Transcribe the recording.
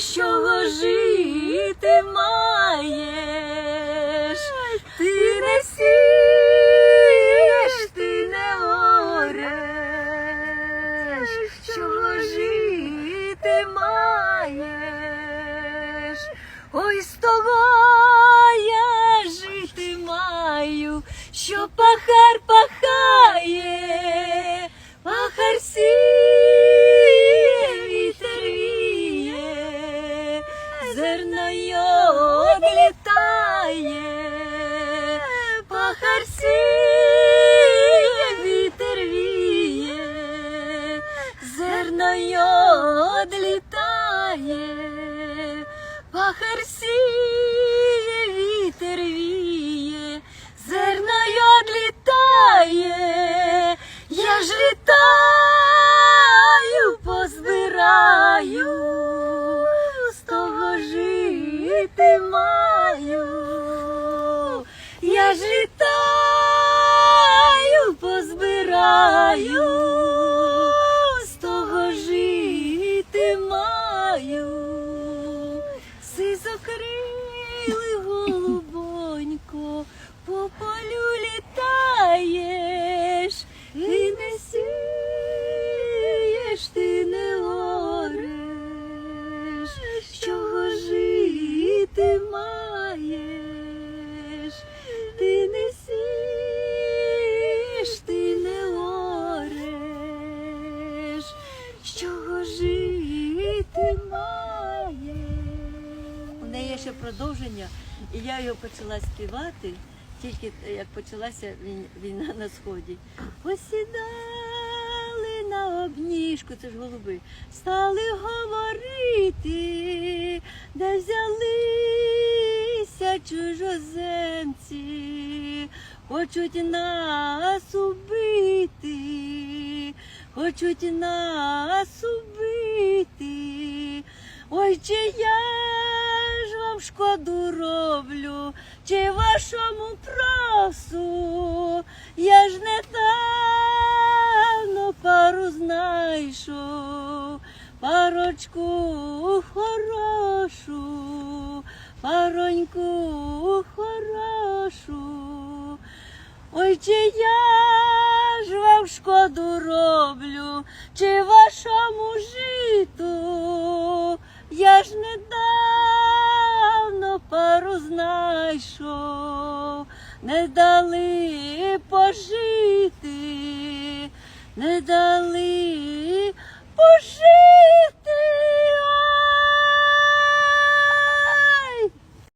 чого жити маєш, ти не сієш, ти не ореш, чого жити маєш, ой з того я жити маю, що пахар пахає. Віє, зерно його відлітає, пахар сіє, вітер віє, зерно його відлітає, пахар сіє, вітер віє, зерно його я ж літаю, Я ще продовження, і я його почала співати, тільки як почалася війна на сході. Посідали на обніжку, це ж голуби, стали говорити, де взялися чужоземці, хочуть нас убити, хочуть нас убити. Ой, чи я шкоду роблю, чи вашому просу, я ж недавно пару знайшов, парочку хорошу, пароньку хорошу. Ой, чи я ж вам шкоду роблю, чи вашому житу, я ж недавно пару знайшов, не дали пожити, не дали.